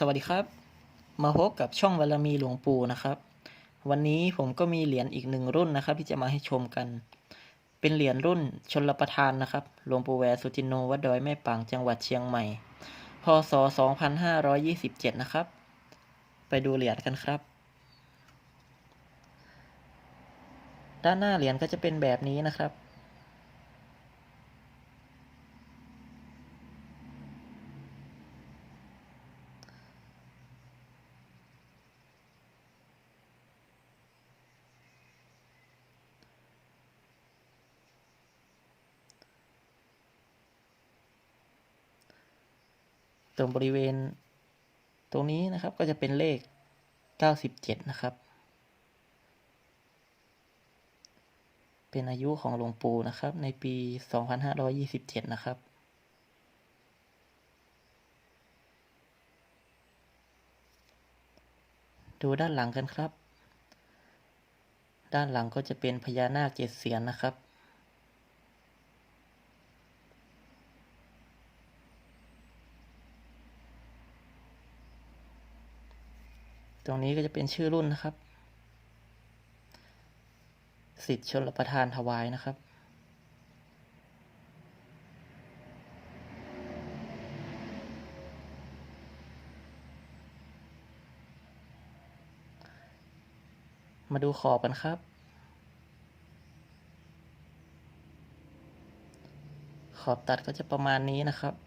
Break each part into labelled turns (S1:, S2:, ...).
S1: สวัสดีครับ มาพบกับช่องบามีหลวงปู่นะครับ วันนี้ผมก็มีเหรียญอีกหนึ่งรุ่นนะครับ ที่จะมาให้ชมกัน เป็นเหรียญรุ่นชนรประทานนะครับหลวงปู่แหวสุจินโนวัดดอยแม่ปางจังหวัดเชียงใหม่ พศ 2527 นะครับ ไปดูเหรียญกันครับ ด้านหน้าเหรียญก็จะเป็นแบบนี้นะครับ ตรงบริเวณ ตรงนี้นะครับก็จะเป็นเลข 97 นะครับ เป็นอายุของหลวงปู่นะครับ ในปี 2527 นะครับดูด้านหลังกันครับ ด้านหลังก็จะเป็นพญานาคเจ็ดเสียนนะครับ ตรงนี้ก็จะเป็นชื่อรุ่นนะครับ สิทธิชนรประทานถวายนะครับมาดูขอบกันครับ ขอบตัดก็จะประมาณนี้นะครับ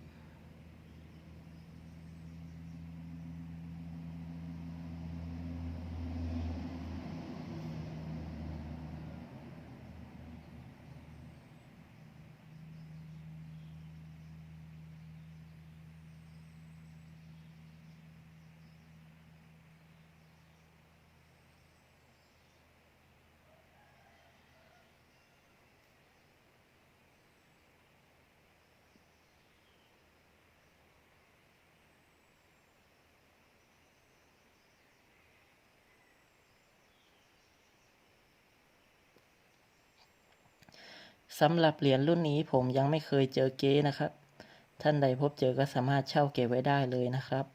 S1: สำหรับเหรียญรุ่นนี้ผมยังไม่เคยเจอเก๊นะครับ ท่านใดพบเจอก็สามารถเช่าเก็บไว้ได้เลยนะครับ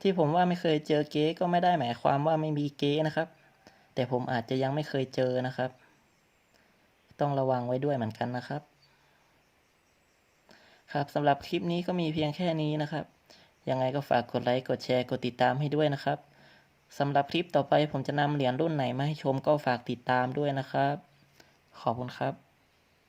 S1: ที่ผมว่าไม่เคยเจอเก๊ก็ไม่ได้หมายความว่าไม่มีเก๊นะครับ แต่ผมอาจจะยังไม่เคยเจอนะครับ ต้องระวังไว้ด้วยเหมือนกันนะครับ ครับสำหรับคลิปนี้ก็มีเพียงแค่นี้นะครับ ยังไงก็ฝากกดไลค์กดแชร์กดติดตามให้ด้วยนะครับสำหรับคลิปต่อไปผมจะนำเหรียญรุ่นไหนมาให้ชมก็ฝากติดตามด้วยนะครับ ขอบคุณครับ